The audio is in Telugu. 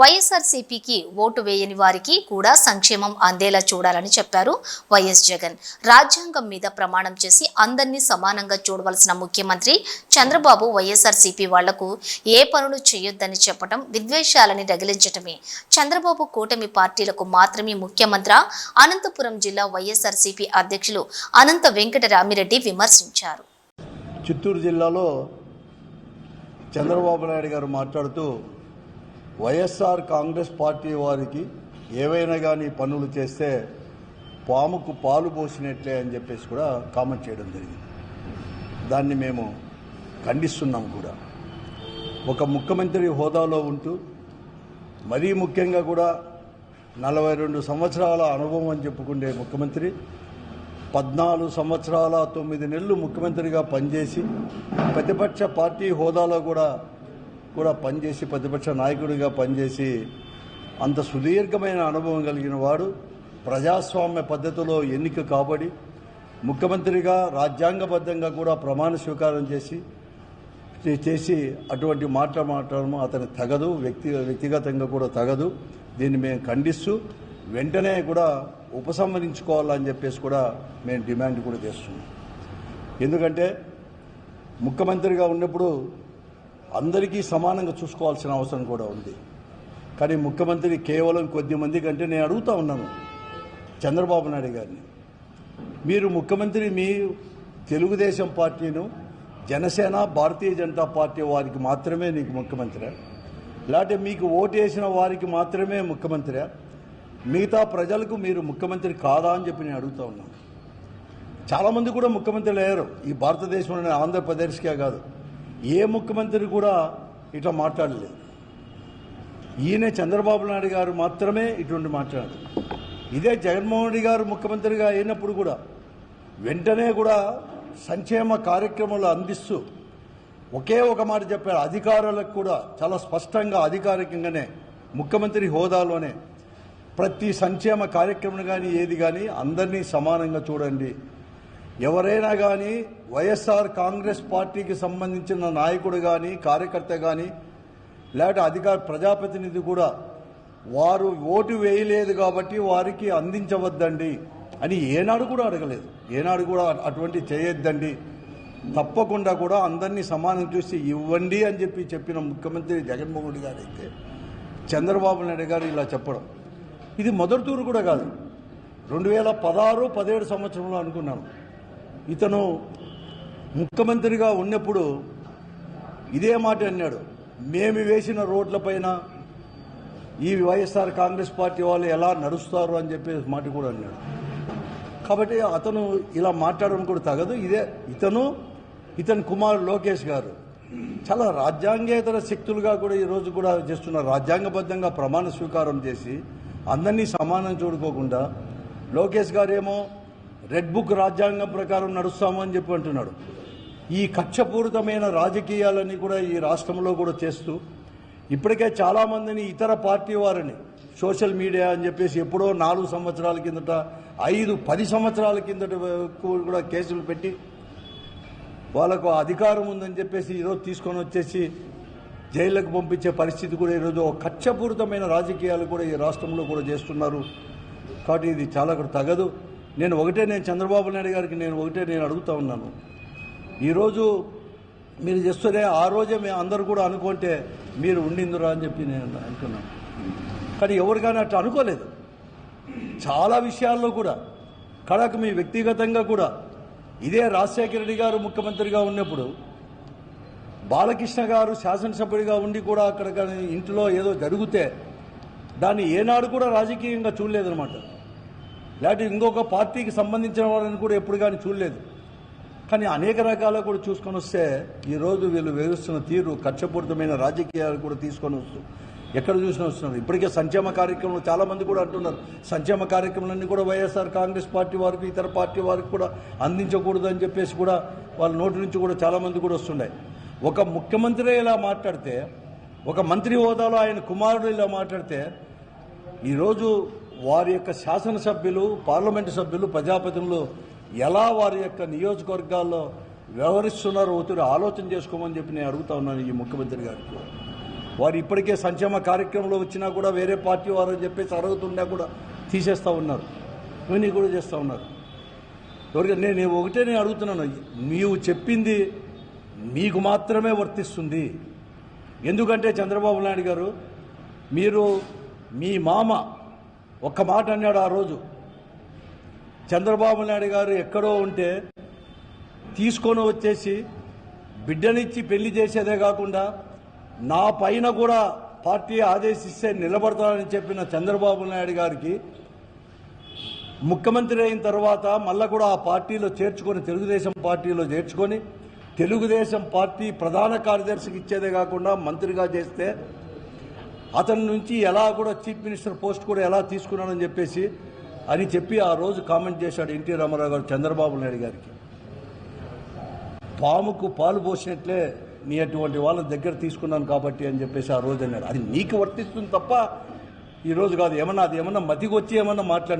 వైఎస్ఆర్సీపీకి ఓటు వేయని వారికి కూడా సంక్షేమం అందేలా చూడాలని చెప్పారు వైఎస్ జగన్. రాజ్యాంగం మీద ప్రమాణం చేసి అందరినీ సమానంగా చూడవలసిన ముఖ్యమంత్రి చంద్రబాబు వైఎస్ఆర్సీపీ వాళ్ళకు ఏ పనులు చేయొద్దని చెప్పడం విద్వేషాలని రగిలించటమే. చంద్రబాబు కూటమి పార్టీలకు మాత్రమే ముఖ్యమంత్రి అనంతపురం జిల్లా వైఎస్ఆర్సీపీ అధ్యక్షులు అనంత వెంకటరామిరెడ్డి విమర్శించారు. చిత్తూరు జిల్లాలో చంద్రబాబు నాయుడు గారు మాట్లాడుతూ వైఎస్ఆర్ కాంగ్రెస్ పార్టీ వారికి ఏవైనా కానీ పనులు చేస్తే పాముకు పాలు పోసినట్లే అని చెప్పేసి కూడా కామెంట్ చేయడం జరిగింది. దాన్ని మేము ఖండిస్తున్నాం కూడా. ఒక ముఖ్యమంత్రి హోదాలో ఉంటూ మరీ ముఖ్యంగా కూడా నలభై రెండు సంవత్సరాల అనుభవం అని చెప్పుకునే ముఖ్యమంత్రి పద్నాలుగు సంవత్సరాల తొమ్మిది నెలలు ముఖ్యమంత్రిగా పనిచేసి ప్రతిపక్ష పార్టీ హోదాలో కూడా కూడా పనిచేసి ప్రతిపక్ష నాయకుడిగా పనిచేసి అంత సుదీర్ఘమైన అనుభవం కలిగిన వాడు ప్రజాస్వామ్య పద్ధతిలో ఎన్నిక కాబడి ముఖ్యమంత్రిగా రాజ్యాంగబద్ధంగా కూడా ప్రమాణ స్వీకారం చేసి చే- చేసి అటువంటి మాట మాట్లాడడం అతని తగదు వ్యక్తి వ్యక్తిగతంగా కూడా తగదు. దీన్ని మేము ఖండిస్తూ వెంటనే కూడా ఉపసంహరించుకోవాలని చెప్పేసి కూడా మేము డిమాండ్ కూడా చేస్తున్నాం. ఎందుకంటే ముఖ్యమంత్రిగా ఉన్నప్పుడు అందరికీ సమానంగా చూసుకోవాల్సిన అవసరం కూడా ఉంది. కానీ ముఖ్యమంత్రి కేవలం కొద్ది మంది కంటే నేను అడుగుతా ఉన్నాను. చంద్రబాబు నాయుడు గారిని. మీరు ముఖ్యమంత్రి మీ తెలుగుదేశం పార్టీను జనసేన భారతీయ జనతా పార్టీ వారికి మాత్రమే నీకు ముఖ్యమంత్రి. లేకపోతే మీకు ఓటేసిన వారికి మాత్రమే ముఖ్యమంత్రి. మిగతా ప్రజలకు మీరు ముఖ్యమంత్రి కాదా అని చెప్పి నేను అడుగుతా ఉన్నాను. చాలామంది కూడా ముఖ్యమంత్రులు అయ్యారు. ఈ భారతదేశంలోనే ఆంధ్రప్రదేశ్కే కాదు. ఏ ముఖ్యమంత్రి కూడా ఇట్లా మాట్లాడలేదు. ఈయన చంద్రబాబు నాయుడు గారు మాత్రమే ఇటువంటి మాట్లాడారు ఇదే జగన్మోహన్ రెడ్డి గారు ముఖ్యమంత్రిగా అయినప్పుడు కూడా వెంటనే కూడా సంక్షేమ కార్యక్రమాలు అందిస్తూ ఒకే ఒక మాట చెప్పారు. అధికారులకు కూడా చాలా స్పష్టంగా అధికారికంగానే ముఖ్యమంత్రి హోదాలోనే ప్రతి సంక్షేమ కార్యక్రమం కానీ ఏది కానీ అందరినీ సమానంగా చూడండి. ఎవరైనా కానీ వైఎస్ఆర్ కాంగ్రెస్ పార్టీకి సంబంధించిన నాయకుడు కానీ కార్యకర్త కానీ లేకపోతే అధికార ప్రజాప్రతినిధి కూడా వారు ఓటు వేయలేదు కాబట్టి వారికి అందించవద్దండి అని ఏనాడు కూడా అడగలేదు. ఏనాడు కూడా అటువంటి చేయొద్దండి. తప్పకుండా కూడా అందరినీ సమానం చూసి ఇవ్వండి అని చెప్పి చెప్పిన ముఖ్యమంత్రి జగన్మోహన్ రెడ్డి గారు అయితే చంద్రబాబు నాయుడు గారు ఇలా చెప్పడం. ఇది మొదటి తూరు కూడా కాదు. రెండు వేల పదహారు పదిహేడు సంవత్సరంలో అనుకున్నాను ఇతను ముఖ్యమంత్రిగా ఉన్నప్పుడు ఇదే మాట అన్నాడు. మేము వేసిన రోడ్లపైన ఈ వైఎస్ఆర్ కాంగ్రెస్ పార్టీ వాళ్ళు ఎలా నడుస్తారు అని చెప్పే మాట కూడా అన్నాడు. కాబట్టి అతను ఇలా మాట్లాడడం కూడా తగదు. ఇదే ఇతను ఇతని కుమారుడు లోకేష్ గారు. చాలా రాజ్యాంగేతర శక్తులుగా కూడా ఈరోజు కూడా చేస్తున్న రాజ్యాంగబద్ధంగా ప్రమాణ స్వీకారం చేసి అందరినీ సమానం చూడుకోకుండా లోకేష్ గారేమో రెడ్ బుక్ రాజ్యాంగం ప్రకారం నడుస్తామని చెప్పి అంటున్నాడు. ఈ కక్షపూరితమైన రాజకీయాలన్నీ కూడా ఈ రాష్ట్రంలో కూడా చేస్తూ ఇప్పటికే చాలామందిని ఇతర పార్టీ వారిని సోషల్ మీడియా అని చెప్పేసి ఎప్పుడో నాలుగు సంవత్సరాల కిందట ఐదు పది సంవత్సరాల కిందట కూడా కేసులు పెట్టి వాళ్ళకు అధికారం ఉందని చెప్పేసి ఈరోజు తీసుకొని వచ్చేసి జైళ్ళకు పంపించే పరిస్థితి కూడా ఈరోజు కక్షపూరితమైన రాజకీయాలు కూడా ఈ రాష్ట్రంలో కూడా చేస్తున్నారు. కాబట్టి ఇది చాలా కూడా తగదు. నేను ఒకటే నేను చంద్రబాబు నాయుడు గారికి నేను ఒకటే నేను అడుగుతా ఉన్నాను. ఈరోజు మీరు చేస్తే ఆ రోజే మేము అందరూ కూడా అనుకుంటే మీరు ఉండిందిరా అని చెప్పి నేను అనుకున్నాను కానీ ఎవరికైనా అట్లా అనుకోలేదు. చాలా విషయాల్లో కూడా కడక మీ వ్యక్తిగతంగా కూడా ఇదే రాజశేఖర రెడ్డి గారు ముఖ్యమంత్రిగా ఉన్నప్పుడు బాలకృష్ణ గారు శాసనసభ్యుడిగా ఉండి కూడా అక్కడ కానీ ఇంట్లో ఏదో జరిగితే దాన్ని ఏనాడు కూడా రాజకీయంగా చూడలేదన్నమాట. లేకపోతే ఇంకొక పార్టీకి సంబంధించిన వాళ్ళని కూడా ఎప్పుడు కానీ చూడలేదు. కానీ అనేక రకాలు కూడా చూసుకొని వస్తే ఈరోజు వీళ్ళు వేధిస్తున్న తీరు కక్షపూరితమైన రాజకీయాలు కూడా తీసుకొని వస్తూ ఎక్కడ చూసినా వస్తున్నారు ఇప్పటికే సంక్షేమ కార్యక్రమంలో చాలామంది కూడా అంటున్నారు. సంక్షేమ కార్యక్రమాలన్నీ కూడా వైఎస్ఆర్ కాంగ్రెస్ పార్టీ వారికి ఇతర పార్టీ వారికి కూడా అందించకూడదు అని చెప్పేసి కూడా వాళ్ళ నోటి నుంచి కూడా చాలామంది కూడా వస్తున్నాయి. ఒక ముఖ్యమంత్రి ఇలా మాట్లాడితే ఒక మంత్రి హోదాలో ఆయన కుమారుడు ఇలా మాట్లాడితే ఈరోజు వారి యొక్క శాసనసభ్యులు పార్లమెంటు సభ్యులు ప్రజాప్రతినిధులు ఎలా వారి యొక్క నియోజకవర్గాల్లో వ్యవహరిస్తున్నారో ఒత్తిడి ఆలోచన చేసుకోమని చెప్పి నేను అడుగుతా ఉన్నాను ఈ ముఖ్యమంత్రి గారికి. వారు ఇప్పటికే సంక్షేమ కార్యక్రమంలో వచ్చినా కూడా వేరే పార్టీ వారు అని చెప్పేసి అడుగుతున్నా కూడా తీసేస్తూ ఉన్నారు. ఇవన్నీ కూడా చేస్తూ ఉన్నారు. ఎవరికైనా నేను ఒకటే నేను అడుగుతున్నాను. నీవు చెప్పింది మీకు మాత్రమే వర్తిస్తుంది. ఎందుకంటే చంద్రబాబు నాయుడు గారు మీరు మీ మామ ఒక్క మాట అన్నాడు ఆ రోజు. చంద్రబాబు నాయుడు గారు ఎక్కడో ఉంటే తీసుకొని వచ్చేసి బిడ్డనిచ్చి పెళ్ళి చేసేదే కాకుండా నా పైన కూడా పార్టీ ఆదేశిస్తే నిలబడతానని చెప్పిన చంద్రబాబు నాయుడు గారికి ముఖ్యమంత్రి అయిన తర్వాత మళ్ళా కూడా ఆ పార్టీలో చేర్చుకొని తెలుగుదేశం పార్టీలో చేర్చుకొని తెలుగుదేశం పార్టీ ప్రధాన కార్యదర్శికి ఇచ్చేదే కాకుండా మంత్రిగా చేస్తే అతని నుంచి ఎలా కూడా చీఫ్ మినిస్టర్ పోస్ట్ కూడా ఎలా తీసుకున్నానని చెప్పేసి అని చెప్పి ఆ రోజు కామెంట్ చేశాడు ఎన్టీ రామారావు గారు చంద్రబాబు నాయుడు గారికి. పాముకు పాలు పోసినట్లే నీ అటువంటి వాళ్ళ దగ్గర తీసుకున్నాను కాబట్టి అని చెప్పేసి ఆ రోజు అన్నాడు. అది నీకు వర్తిస్తుంది తప్ప ఈ రోజు కాదు. ఏమన్నా అది ఏమన్నా మతికి వచ్చి ఏమన్నా మాట్లాడి